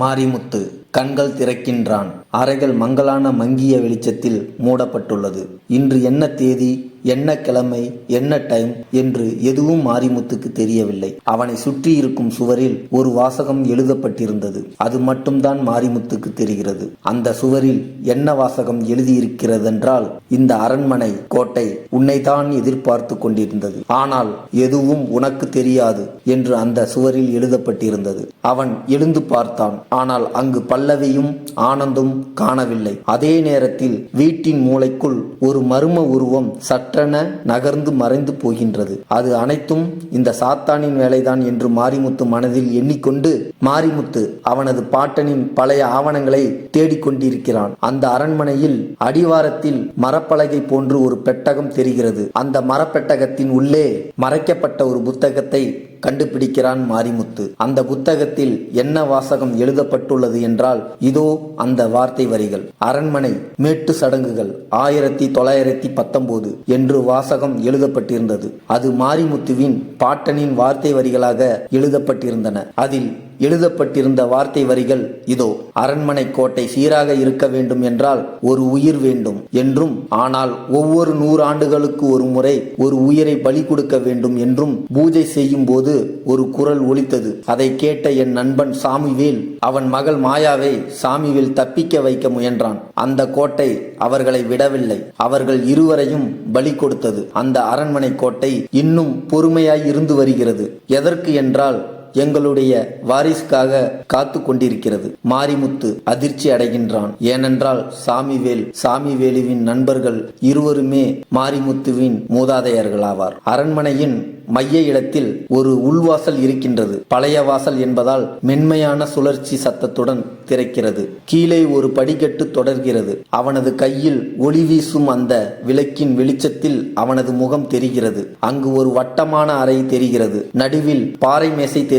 மாரிமுத்து கண்கள் திறக்கின்றான். அறைகள் மங்கலான மங்கிய வெளிச்சத்தில் மூடப்பட்டுள்ளது. இன்று என்ன தேதி? என்ன கிழமை என்ன டைம் என்று எதுவும் மாரிமுத்துக்கு தெரியவில்லை. அவனை சுற்றி இருக்கும் சுவரில் ஒரு வாசகம் எழுதப்பட்டிருந்தது. அது மட்டும்தான் மாரிமுத்துக்கு தெரிகிறது. அந்த சுவரில் என்ன வாசகம் எழுதியிருக்கிறதென்றால் இந்த அரண்மனை கோட்டை உன்னைதான் எதிர்பார்த்து கொண்டிருந்தது. ஆனால் எதுவும் உனக்கு தெரியாது என்று அந்த சுவரில் எழுதப்பட்டிருந்தது. அவன் எழுந்து பார்த்தான். ஆனால் அங்கு பல்லவியும் ஆனந்தும் காணவில்லை. அதே நேரத்தில் வீட்டின் மூளைக்குள் ஒரு மர்ம உருவம் சட்டென நகர்ந்து மறைந்து போகின்றது. அது அனைத்தும் இந்த சாத்தானின் வேலைதான் என்று மாரிமுத்து மனதில் எண்ணிக்கொண்டு மாரிமுத்து அவனது பாட்டனின் பழைய ஆவணங்களை தேடிக்கொண்டிருக்கிறான் அந்த அரண்மனையில் அடிவாரத்தில் மரப்பலகை போன்று ஒரு பெட்டகம் தெரிகிறது. அந்த மரப்பெட்டகத்தின் உள்ளே மறைக்கப்பட்ட ஒரு புத்தகத்தை கண்டுபிடிக்கிறான் மாரிமுத்து. அந்த புத்தகத்தில் என்ன வாசகம் எழுதப்பட்டுள்ளது என்றால் இதோ அந்த வார்த்தை வரிகள். அரண்மனை மேட்டு சடங்குகள் ஆயிரத்தி தொள்ளாயிரத்தி பத்தொன்பது என்று வாசகம் எழுதப்பட்டிருந்தது. அது மாரிமுத்துவின் பாட்டனின் வார்த்தை வரிகளாக எழுதப்பட்டிருந்தன. அதில் எழுதப்பட்டிருந்த வார்த்தை வரிகள் இதோ அரண்மனை கோட்டை சீராக இருக்க வேண்டும் என்றால் ஒரு உயிர் வேண்டும் என்றும் ஆனால் ஒவ்வொரு நூறு ஆண்டுகளுக்கு ஒரு முறை ஒரு உயிரை பலி கொடுக்க வேண்டும் என்றும் பூஜை செய்யும் போது ஒரு குரல் ஒலித்தது. அதை கேட்ட என் நண்பன் சாமிவேல் அவன் மகள் மாயாவை சாமிவேல் தப்பிக்க வைக்க முயன்றான். அந்த கோட்டை அவர்களை விடவில்லை. அவர்கள் இருவரையும் பலி கொடுத்தது. அந்த அரண்மனை கோட்டை இன்னும் பொறுமையாய் இருந்து வருகிறது. எதற்கு என்றால் எங்களுடைய வாரிசுக்காக காத்து கொண்டிருக்கிறது மாரிமுத்து அதிர்ச்சி அடைகின்றான். ஏனென்றால் சாமிவேல் சாமிவேலுவின் நண்பர்கள் இருவருமே மாரிமுத்துவின் மூதாதையர்களாவார். அரண்மனையின் மைய இடத்தில் ஒரு உள்வாசல் இருக்கின்றது. பழைய வாசல் என்பதால் மென்மையான சுழற்சி சத்தத்துடன் திறக்கிறது. கீழே ஒரு படிக்கட்டு தொடர்கிறது. அவனது கையில் ஒளி வீசும் அந்த விளக்கின் வெளிச்சத்தில் அவனது முகம் தெரிகிறது. அங்கு ஒரு வட்டமான அறை தெரிகிறது. நடுவில் பாறை மேசை தெரிகிறது.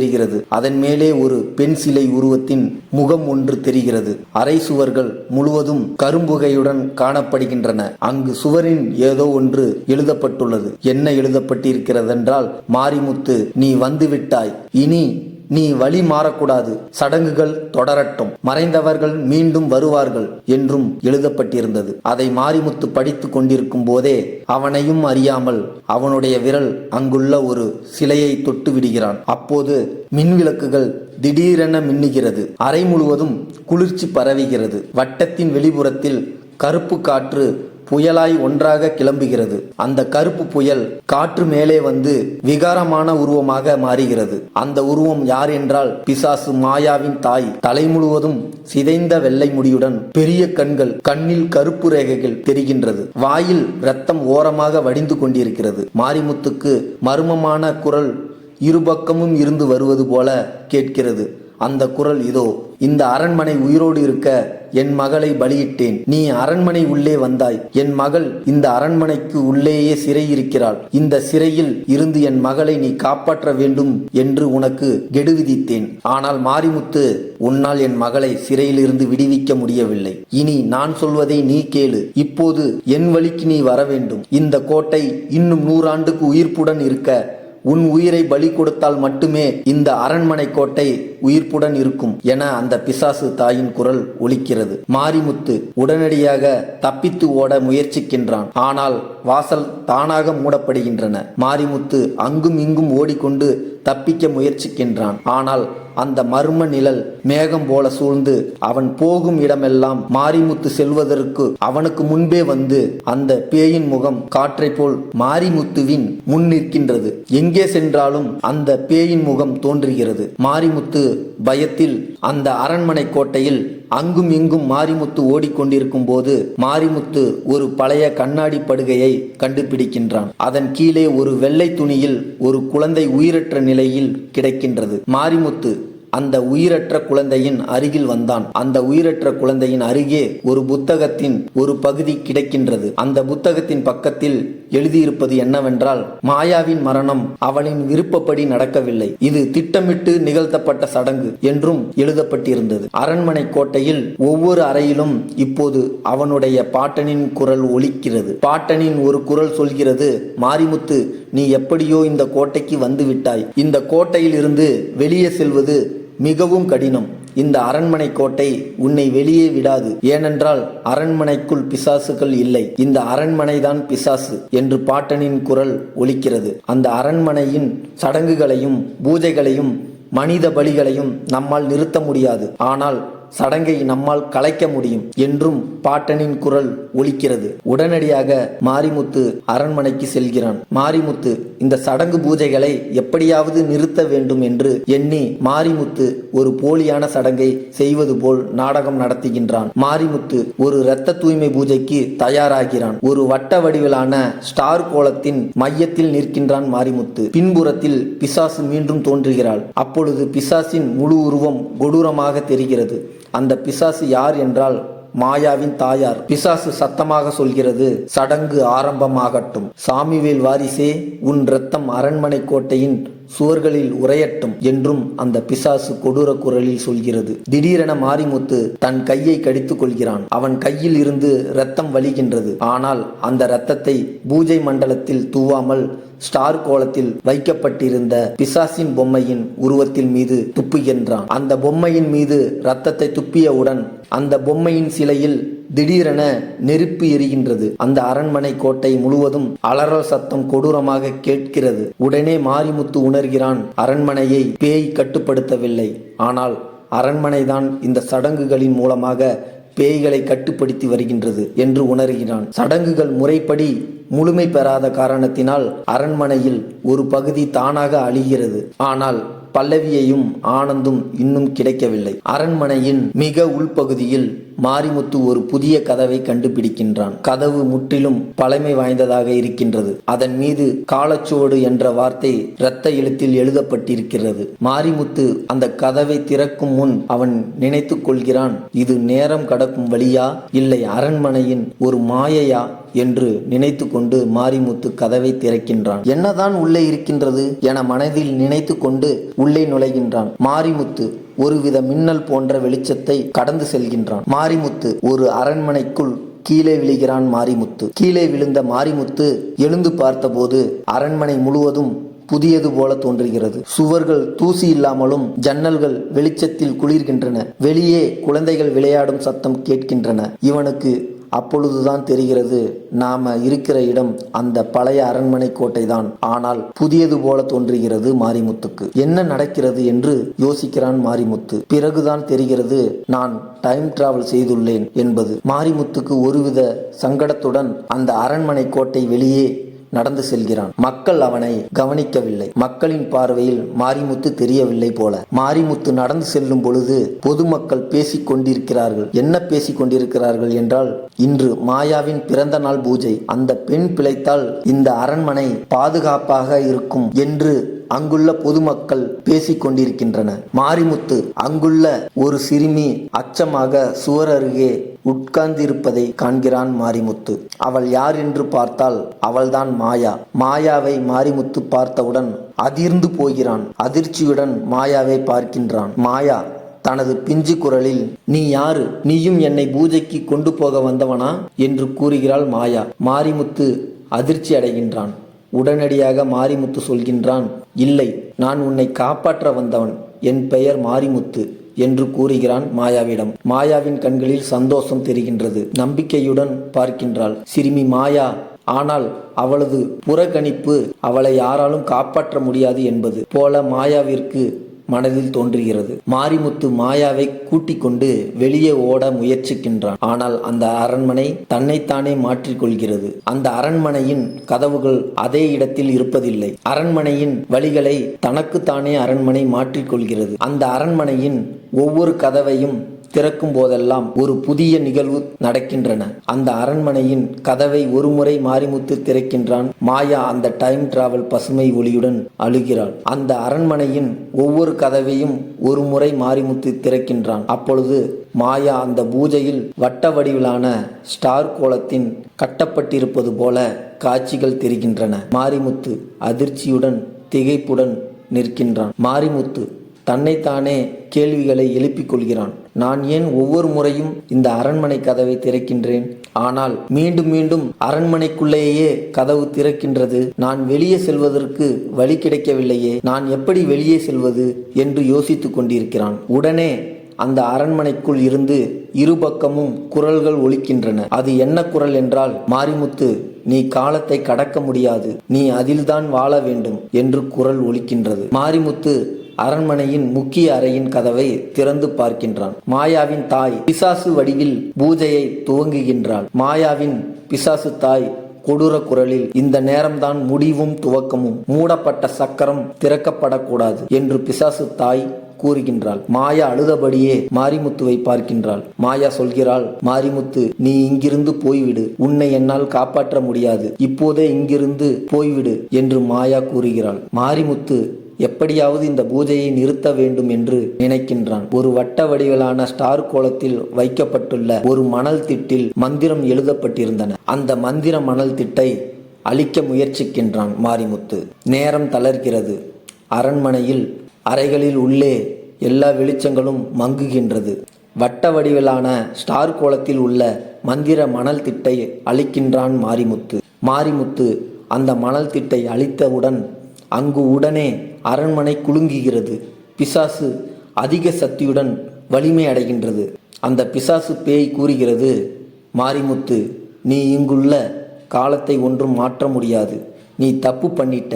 அதன் மேலே ஒரு பெண் சிலை உருவத்தின் முகம் ஒன்று தெரிகிறது. அறை சுவர்கள் முழுவதும் கரும்புகையுடன் காணப்படுகின்றன. அங்கு சுவரின் ஏதோ ஒன்று எழுதப்பட்டுள்ளது. என்ன எழுதப்பட்டிருக்கிறதென்றால் மாரிமுத்து நீ வந்துவிட்டாய். இனி நீ வழி மாறக்கூடாது. சடங்குகள் தொடரட்டும். மறைந்தவர்கள் மீண்டும் வருவார்கள் என்றும் எழுதப்பட்டிருந்தது. அதை மாரிமுத்து படித்து கொண்டிருக்கும் போதே அவனையும் அறியாமல் அவனுடைய விரல் அங்குள்ள ஒரு சிலையை தொட்டு விடுகிறான். அப்போது மின்விளக்குகள் திடீரென மின்னுகிறது. அறை முழுவதும் குளிர்ச்சி பரவுகிறது. வட்டத்தின் வெளிப்புறத்தில் கருப்பு காற்று புயலாய் ஒன்றாக கிளம்புகிறது. அந்த கருப்பு புயல் காற்று மேலே வந்து விகாரமான உருவமாக மாறுகிறது. அந்த உருவம் யார் என்றால் பிசாசு மாயாவின் தாய். தலை முழுவதும் சிதைந்த வெள்ளை முடியுடன் பெரிய கண்கள் கண்ணில் கருப்பு ரேகைகள் தெரிகின்றது. வாயில் ரத்தம் ஓரமாக வடிந்து கொண்டிருக்கிறது. மாரிமுத்துக்கு மர்மமான குரல் இருபக்கமும் இருந்து வருவது போல கேட்கிறது. அந்த குரல் இதோ இந்த அரண்மனை உயிரோடு இருக்க என் மகளை பலியிட்டேன். நீ அரண்மனை உள்ளே வந்தாய். என் மகள் இந்த அரண்மனைக்கு உள்ளேயே சிறை இருக்கிறாள் இந்த சிறையில் இருந்து என் மகளை நீ காப்பாற்ற வேண்டும் என்று உனக்கு கெடு விதித்தேன் ஆனால் மாரிமுத்து உன்னால் என் மகளை சிறையிலிருந்து விடுவிக்க முடியவில்லை. இனி நான் சொல்வதை நீ கேளு. இப்போது என் வழிக்கு நீ வர வேண்டும். இந்த கோட்டை இன்னும் நூறாண்டுக்கு உயிர்ப்புடன் இருக்க உன் உயிரை பலி கொடுத்தால் மட்டுமே இந்த அரண்மனை கோட்டை உயிர்ப்புடன் இருக்கும் என அந்த பிசாசு தாயின் குரல் ஒலிக்கிறது. மாரிமுத்து உடனடியாக தப்பித்து ஓட முயற்சிக்கின்றான். ஆனால் வாசல் தானாக மூடப்படுகின்றன. மாரிமுத்து அங்கும் இங்கும் ஓடிக்கொண்டு தப்பிக்க முயற்சிக்கின்றான். ஆனால் அந்த மர்ம நிழல் மேகம் போல சூழ்ந்து அவன் போகும் இடமெல்லாம் மாரிமுத்து செல்வதற்கு அவனுக்கு முன்பே வந்து அந்த பேயின் முகம் காற்றை போல் மாரிமுத்துவின் முன் நிற்கின்றது. எங்கே சென்றாலும் அந்த பேயின் முகம் தோன்றுகிறது. மாரிமுத்து பயத்தில் அந்த அரண்மனை கோட்டையில் அங்கும் இங்கும் மாரிமுத்து ஓடிக்கொண்டிருக்கும் போது மாரிமுத்து ஒரு பழைய கண்ணாடி படுகையை கண்டுபிடிக்கின்றான். அதன் கீழே ஒரு வெள்ளை துணியில் ஒரு குழந்தை உயிரற்ற நிலையில் கிடைக்கின்றது. மாரிமுத்து அந்த உயிரற்ற குழந்தையின் அருகில் வந்தான். அந்த உயிரற்ற குழந்தையின் அருகே ஒரு புத்தகத்தின் ஒரு பகுதி கிடைக்கின்றது. அந்த புத்தகத்தின் பக்கத்தில் எழுதியிருப்பது என்னவென்றால் மாயாவின் மரணம் அவனின் விருப்பப்படி நடக்கவில்லை. இது திட்டமிட்டு நிகழ்த்தப்பட்ட சடங்கு என்றும் எழுதப்பட்டிருந்தது. அரண்மனை கோட்டையில் ஒவ்வொரு அறையிலும் இப்போது அவனுடைய பாட்டனின் குரல் ஒலிக்கிறது. பாட்டனின் ஒரு குரல் சொல்கிறது மாரிமுத்து நீ எப்படியோ இந்த கோட்டைக்கு வந்து விட்டாய். இந்த கோட்டையிலிருந்து வெளியே செல்வது மிகவும் கடினம். இந்த அரண்மனை கோட்டை உன்னை வெளியே விடாது. ஏனென்றால் அரண்மனைக்குள் பிசாசுகள் இல்லை. இந்த அரண்மனைதான் பிசாசு என்று பாட்டனின் குரல் ஒலிக்கிறது. அந்த அரண்மனையின் சடங்குகளையும் பூஜைகளையும் மனித பலிகளையும் நம்மால் நிறுத்த முடியாது. ஆனால் சடங்கை நம்மால் கலைக்க முடியும் என்றும் பாட்டனின் குரல் ஒலிக்கிறது. உடனடியாக மாரிமுத்து அரண்மனைக்கு செல்கிறான். மாரிமுத்து இந்த சடங்கு பூஜைகளை எப்படியாவது நிறுத்த வேண்டும் என்று எண்ணி மாரிமுத்து ஒரு போலியான சடங்கை செய்வது போல் நாடகம் நடத்துகின்றான். மாரிமுத்து ஒரு இரத்த தூய்மை பூஜைக்கு தயாராகிறான். ஒரு வட்ட வடிவிலான ஸ்டார் கோலத்தின் மையத்தில் நிற்கின்றான் மாரிமுத்து. பின்புறத்தில் பிசாசு மீண்டும் தோன்றுகிறாள். அப்பொழுது பிசாசின் முழு உருவம் கொடூரமாக தெரிகிறது. அந்த பிசாசு யார் என்றால் மாயாவின் தாயார் பிசாசு சத்தமாக சொல்கிறது சடங்கு ஆரம்பமாகட்டும். சாமிவேல் வாரிசே உன் ரத்தம் அரண்மனை கோட்டையின் சுவர்களில் உரையட்டும் என்றும் அந்த பிசாசு கொடூர குரலில் சொல்கிறது. திடீரென மாரிமுத்து தன் கையை கடித்துக் கொள்கிறான். அவன் கையில் இருந்து ரத்தம் வலிகின்றது ஆனால் அந்த இரத்தத்தை பூஜை மண்டலத்தில் தூவாமல் ஸ்டார் கோலத்தில் வைக்கப்பட்டிருந்த பிசாசின் பொம்மையின் உருவத்தில் மீது துப்புகின்றான் அந்த பொம்மையின் மீது ரத்தத்தை துப்பியவுடன் அந்த பொம்மையின் சிலையில் திடீரென நெருப்பு எரிகின்றது. அந்த அரண்மனை கோட்டை முழுவதும் அலறல் சத்தம் கொடூரமாக கேட்கிறது. உடனே மாரிமுத்து உணர்கிறான் அரண்மனையை பேய் கட்டுப்படுத்தவில்லை. ஆனால் அரண்மனைதான் இந்த சடங்குகளின் மூலமாக பேய்களை கட்டுப்படுத்தி வருகின்றது என்று உணர்கிறான். சடங்குகள் முறைப்படி முழுமை பெறாத காரணத்தினால் அரண்மனையில் ஒரு பகுதி தானாக அழிகிறது. ஆனால் பல்லவியையும் ஆனந்தும் இன்னும் கிடைக்கவில்லை. அரண்மனையின் மிக உள்பகுதியில் மாரிமுத்து ஒரு புதிய கதவை கண்டுபிடிக்கின்றான். கதவு முற்றிலும் பழமை வாய்ந்ததாக இருக்கின்றது. அதன் மீது காலச்சுவடு என்ற வார்த்தை இரத்த எழுத்தில் எழுதப்பட்டிருக்கிறது. மாரிமுத்து அந்த கதவை திறக்கும் முன் அவன் நினைத்து கொள்கிறான் இது நேரம் கடக்கும் வழியா? இல்லை அரண்மனையின் ஒரு மாயையா? என்று நினைத்து கொண்டு மாரிமுத்து கதவை திறக்கின்றான். என்னதான் உள்ளே இருக்கின்றது? என மனதில் நினைத்து கொண்டு உள்ளே நுழைகின்றான். மாரிமுத்து ஒருவித மின்னல் போன்ற வெளிச்சத்தை கடந்து செல்கின்றான். மாரிமுத்து ஒரு அரண்மனைக்குள் கீழே விழுகிறான் மாரிமுத்து. கீழே விழுந்த மாரிமுத்து எழுந்து பார்த்தபோது அரண்மனை முழுவதும் புதியது போல தோன்றுகிறது. சுவர்கள் தூசி இல்லாமலும் ஜன்னல்கள் வெளிச்சத்தில் குளிர்கின்றன. வெளியே குழந்தைகள் விளையாடும் சத்தம் கேட்கின்றன. இவனுக்கு அப்பொழுதுதான் தெரிகிறது நாம இருக்கிற இடம் அந்த பழைய அரண்மனை கோட்டை தான் ஆனால் புதியது போல தோன்றுகிறது மாரிமுத்துக்கு. என்ன நடக்கிறது என்று யோசிக்கிறான் மாரிமுத்து. பிறகுதான் தெரிகிறது நான் டைம் டிராவல் செய்துள்ளேன் என்பது. மாரிமுத்துக்கு ஒருவித சங்கடத்துடன் அந்த அரண்மனை கோட்டை வெளியே நடந்து செல்கிறான். மக்கள் அவனை கவனிக்கவில்லை. மக்களின் பார்வையில் மாரிமுத்து தெரியவில்லை போல. மாரிமுத்து நடந்து செல்லும் பொழுது பொதுமக்கள் பேசிக் கொண்டிருக்கிறார்கள் என்ன பேசிக் கொண்டிருக்கிறார்கள் என்றால் இன்று மாயாவின் பிறந்த நாள் பூஜை. அந்த பெண் பிழைத்தால் இந்த அரண்மனை பாதுகாப்பாக இருக்கும் என்று அங்குள்ள பொதுமக்கள் பேசிக் கொண்டிருக்கின்றன மாரிமுத்து அங்குள்ள ஒரு சிறுமி அச்சமாக சுவர் அருகே உட்கார்ந்திருப்பதை காண்கிறான் மாரிமுத்து. அவள் யார் என்று பார்த்தால் அவள்தான் மாயா. மாயாவை மாரிமுத்து பார்த்தவுடன் அதிர்ந்து போகிறான். அதிர்ச்சியுடன் மாயாவை பார்க்கின்றான். மாயா தனது பிஞ்சு குரலில் நீ யாரு? நீயும் என்னை பூஜைக்கு கொண்டு போக வந்தவனா? என்று கூறுகிறாள் மாயா. மாரிமுத்து அதிர்ச்சி அடைகின்றான். உடனடியாக மாரிமுத்து சொல்கின்றான் இல்லை நான் உன்னை காப்பாற்ற வந்தவன். என் பெயர் மாரிமுத்து. என்று கூறுகிறான் மாயாவிடம். மாயாவின் கண்களில் சந்தோஷம் தெரிகின்றது. நம்பிக்கையுடன் பார்க்கின்றாள். சிறுமி மாயா ஆனால் அவளது புறக்கணிப்பு அவளை யாராலும் காப்பாற்ற முடியாது என்பது. போல மாயாவிற்கு மனதில் தோன்றுகிறது. மாரிமுத்து மாயாவை கூட்டிக் கொண்டு வெளியே ஓட முயற்சிக்கின்றான். ஆனால் அந்த அரண்மனை தன்னைத்தானே மாற்றிக்கொள்கிறது அந்த அரண்மனையின் கதவுகள் அதே இடத்தில் இருப்பதில்லை. அரண்மனையின் வழிகளை தனக்குத்தானே அரண்மனை மாற்றிக்கொள்கிறது அந்த அரண்மனையின் ஒவ்வொரு கதவையும் திறக்கும் போதெல்லாம் ஒரு புதிய நிகழ்வு நடக்கின்றன. அந்த அரண்மனையின் கதவை ஒருமுறை மாரிமுத்து திறக்கின்றான். மாயா அந்த டைம் டிராவல் பசுமை ஒளியுடன் அழுகிறாள். அந்த அரண்மனையின் ஒவ்வொரு கதவையும் ஒரு முறை மாரிமுத்து திறக்கின்றான். அப்பொழுது மாயா அந்த பூஜையில் வட்ட வடிவிலான ஸ்டார் கோலத்தின் கட்டப்பட்டிருப்பது போல காட்சிகள் தெரிகின்றன. மாரிமுத்து அதிர்ச்சியுடன் திகைப்புடன் நிற்கின்றான். மாரிமுத்து தன்னைத்தானே கேள்விகளை எழுப்பிக் கொள்கிறான். நான் ஏன் ஒவ்வொரு முறையும் இந்த அரண்மனை கதவை திறக்கின்றேன்? ஆனால் மீண்டும் மீண்டும் அரண்மனைக்குள்ளேயே கதவு திறக்கின்றது. நான் வெளியே செல்வதற்கு வழி கிடைக்கவில்லையே. நான் எப்படி வெளியே செல்வது என்று யோசித்துக் கொண்டிருக்கிறான். உடனே அந்த அரண்மனைக்குள் இருந்து இருபக்கமும் குரல்கள் ஒலிக்கின்றன. அது என்ன குரல் என்றால் மாரிமுத்து நீ காலத்தை கடக்க முடியாது. நீ அதில்தான் வாழ வேண்டும் என்று குரல் ஒலிக்கின்றது. மாரிமுத்து அரண்மனையின் முக்கிய அறையின் கதவை திறந்து பார்க்கின்றான். மாயாவின் தாய் பிசாசு வடிவில் பூஜையை துவங்குகின்றாள். மாயாவின் பிசாசு தாய் கொடூர குரலில் இந்த நேரம்தான் முடிவும் துவக்கமும். மூடப்பட்ட சக்கரம் திறக்கப்படக்கூடாது என்று பிசாசு தாய் கூறுகின்றாள். மாயா அழுதபடியே மாரிமுத்துவை பார்க்கின்றாள். மாயா சொல்கிறாள் மாரிமுத்து நீ இங்கிருந்து போய்விடு. உன்னை என்னால் காப்பாற்ற முடியாது. இப்போதே இங்கிருந்து போய்விடு என்று மாயா கூறுகிறாள். மாரிமுத்து எப்படியாவது இந்த பூஜையை நிறுத்த வேண்டும் என்று நினைக்கின்றான். ஒரு வட்ட வடிவிலான ஸ்டார் கோலத்தில் வைக்கப்பட்டுள்ள ஒரு மணல் திட்டில் மந்திரம் எழுதப்பட்டிருந்தன. அந்த மந்திர மணல் திட்டை அழிக்க முயற்சிக்கின்றான் மாரிமுத்து. நேரம் தளர்கிறது. அரண்மனையில் அறைகளில் உள்ளே எல்லா வெளிச்சங்களும் மங்குகின்றது. வட்ட வடிவிலான ஸ்டார் கோலத்தில் உள்ள மந்திர மணல் திட்டை அழிக்கின்றான் மாரிமுத்து. மாரிமுத்து அந்த மணல் திட்டை அழித்தவுடன் அங்கு உடனே அரண்மனை குலுங்குகிறது. பிசாசு அதிக சக்தியுடன் வலிமை அடைகின்றது. அந்த பிசாசு பேய் கூறுகிறது மாரிமுத்து நீ இங்குள்ள காலத்தை ஒன்றும் மாற்ற முடியாது. நீ தப்பு பண்ணிட்ட.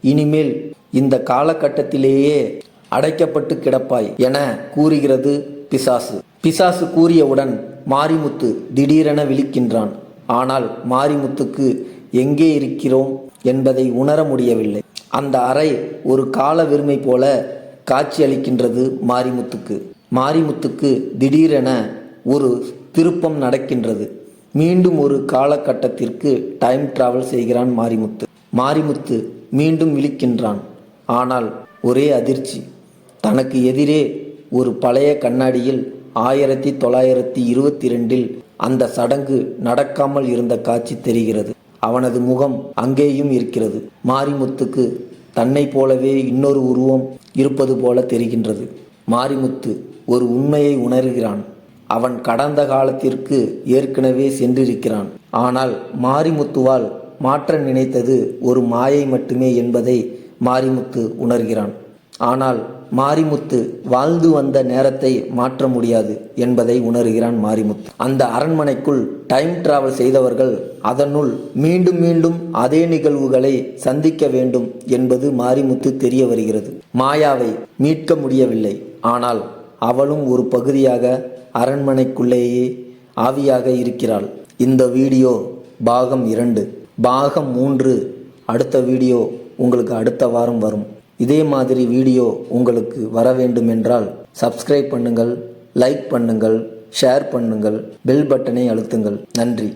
இனிமேல் இந்த காலகட்டத்திலேயே அடைக்கப்பட்டு கிடப்பாய் என கூறுகிறது பிசாசு. பிசாசு கூறியவுடன் மாரிமுத்து திடீரென விழிக்கின்றான். ஆனால் மாரிமுத்துக்கு எங்கே இருக்கிறோம் என்பதை உணர முடியவில்லை. அந்த அறை ஒரு கால வெறுமை போல காட்சியளிக்கின்றது மாரிமுத்துக்கு. மாரிமுத்துக்கு திடீரென ஒரு திருப்பம் நடக்கின்றது. மீண்டும் ஒரு காலகட்டத்திற்கு டைம் டிராவல் செய்கிறான் மாரிமுத்து. மாரிமுத்து மீண்டும் விழிக்கின்றான். ஆனால் ஒரே அதிர்ச்சி. தனக்கு எதிரே ஒரு பழைய கண்ணாடியில் ஆயிரத்தி தொள்ளாயிரத்தி இருபத்தி ரெண்டில் அந்த சடங்கு நடக்காமல் இருந்த காட்சி தெரிகிறது. அவனது முகம் அங்கேயும் இருக்கிறது. மாரிமுத்துக்கு தன்னை போலவே இன்னொரு உருவம் இருப்பது போல தெரிகின்றது. மாரிமுத்து ஒரு உண்மையை உணர்கிறான். அவன் கடந்த காலத்திற்கு ஏற்கனவே சென்றிருக்கிறான். ஆனால் மாரிமுத்துவால் மாற்ற நினைத்தது ஒரு மாயை மட்டுமே என்பதை மாரிமுத்து உணர்கிறான். ஆனால் மாரிமுத்து வாழ்ந்து வந்த நேரத்தை மாற்ற முடியாது என்பதை உணர்கிறான் மாரிமுத்து. அந்த அரண்மனைக்குள் டைம் டிராவல் செய்தவர்கள் அதனுள் மீண்டும் மீண்டும் அதே நிகழ்வுகளை சந்திக்க வேண்டும் என்பது மாரிமுத்து தெரிய வருகிறது. மாயாவை மீட்க முடியவில்லை. ஆனால் அவளும் ஒரு பகுதியாக அரண்மனைக்குள்ளேயே ஆவியாக இருக்கிறாள். இந்த வீடியோ பாகம் இரண்டு. பாகம் மூன்று. அடுத்த வீடியோ உங்களுக்கு அடுத்த வாரம் வரும். இதே மாதிரி வீடியோ உங்களுக்கு வர வேண்டும் என்றால் சப்ஸ்கிரைப் பண்ணுங்கள் லைக் பண்ணுங்கள் ஷேர் பண்ணுங்கள் பெல் பட்டனை அழுத்துங்கள். நன்றி.